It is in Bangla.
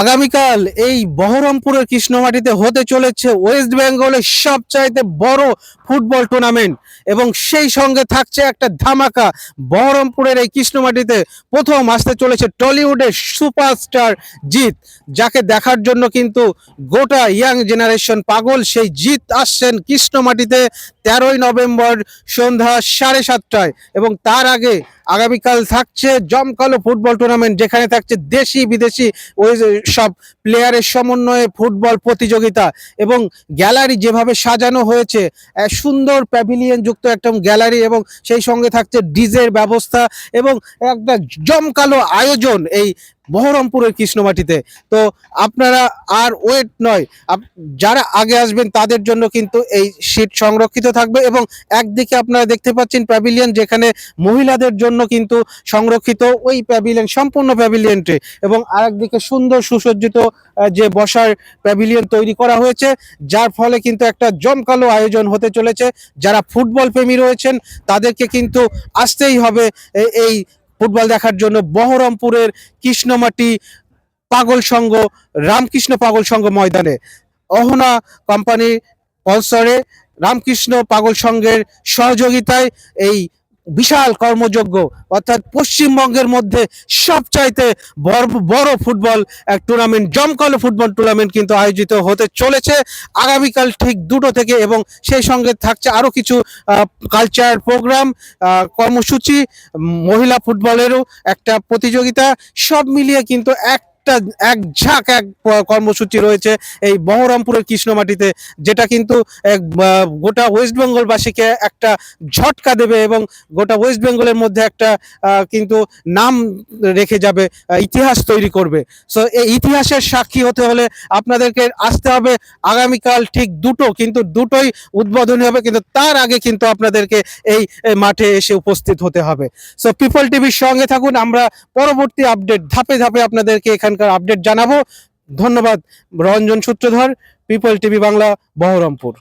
আগামীকাল এই বহরমপুরের কৃষ্ণমাটিতে হতে চলেছে ওয়েস্ট বেঙ্গলের সবচাইতে বড় ফুটবল টুর্নামেন্ট। এবং সেই সঙ্গে থাকছে একটা ধামাকা, বহরমপুরের এই কৃষ্ণমাটিতে প্রথম আসতে চলেছে টলিউডের সুপারস্টার জিৎ, যাকে দেখার জন্য কিন্তু গোটা ইয়াং জেনারেশন পাগল। সেই জিৎ আসছেন কৃষ্ণমাটিতে তেরোই নভেম্বর সন্ধ্যা সাড়ে সাতটায় এবং তার আগে আগামীকাল থাকছে জমকালো ফুটবল টুর্নামেন্ট যেখানে থাকছে দেশি বিদেশি ওই সব প্লেয়ারের সমন্বয়ে ফুটবল প্রতিযোগিতা এবং গ্যালারি যেভাবে সাজানো হয়েছে সুন্দর প্যাভিলিয়ন যুক্ত একটা গ্যালারি এবং সেই সঙ্গে থাকছে ডিজের ব্যবস্থা এবং একটা জমকালো আয়োজন এই বহরমপুরের কৃষ্ণমাটিতে। তো আপনারা আর ওয়েট নয় যারা আগে আসবেন তাদের জন্য কিন্তু এই সিট সংরক্ষিত থাকবে এবং একদিকে আপনারা দেখতে পাচ্ছেন প্যাভিলিয়ন যেখানে মহিলাদের জন্য কিন্তু সংরক্ষিত ওই প্যাভিলিয়ন সম্পূর্ণ প্যাভিলিয়নটি এবং আরেকদিকে সুন্দর সুসজ্জিত যে বসার প্যাভিলিয়ন তৈরি করা হয়েছে, যার ফলে কিন্তু একটা জমকালো আয়োজন হতে চলেছে। যারা ফুটবল প্রেমী রয়েছেন, তাদেরকে কিন্তু আসতেই হবে এই ফুটবল দেখার জন্য। বহরমপুরের কৃষ্ণমাটি পাগল সংঘ, রামকৃষ্ণ পাগল সংঘ ময়দানে। অহনা কোম্পানি পলসরে রামকৃষ্ণ পাগল সংঘের সহযোগিতায় এই বিশাল কর্মযোগ্য, অর্থাৎ পশ্চিমবঙ্গের মধ্যে সবচাইতে বড় বড় ফুটবল এক টুর্নামেন্ট জমকালো ফুটবল টুর্নামেন্ট কিন্তু আয়োজিত হতে চলেছে। আগামীকাল ঠিক দুটো থেকে এবং সেই সঙ্গে থাকছে আরও কিছু কালচার প্রোগ্রাম কর্মসূচি মহিলা ফুটবলেরও একটা প্রতিযোগিতা। সব মিলিয়ে কিন্তু একটা এক ঝাঁক, এক কর্মসূচি রয়েছে এই বহরমপুরের কৃষ্ণমাটিতে, যেটা কিন্তু গোটা ওয়েস্ট বেঙ্গলবাসীকে একটা ঝটকা দেবে এবং গোটা ওয়েস্ট বেঙ্গলের মধ্যে একটা কিন্তু নাম রেখে যাবে ইতিহাস তৈরি করবে। সো এই ইতিহাসের সাক্ষী হতে হলে আপনাদেরকে আসতে হবে আগামীকাল ঠিক দুটো, কিন্তু দুটোই উদ্বোধনী হবে, কিন্তু তার আগে কিন্তু আপনাদেরকে এই মাঠে এসে উপস্থিত হতে হবে। সো পিপল টিভির সঙ্গে থাকুন, আমরা পরবর্তী আপডেট ধাপে ধাপে আপনাদেরকে এখানকার আপডেট জানাব। ধন্যবাদ। Ranjan Sutradhar people TV Bangla Baharampur.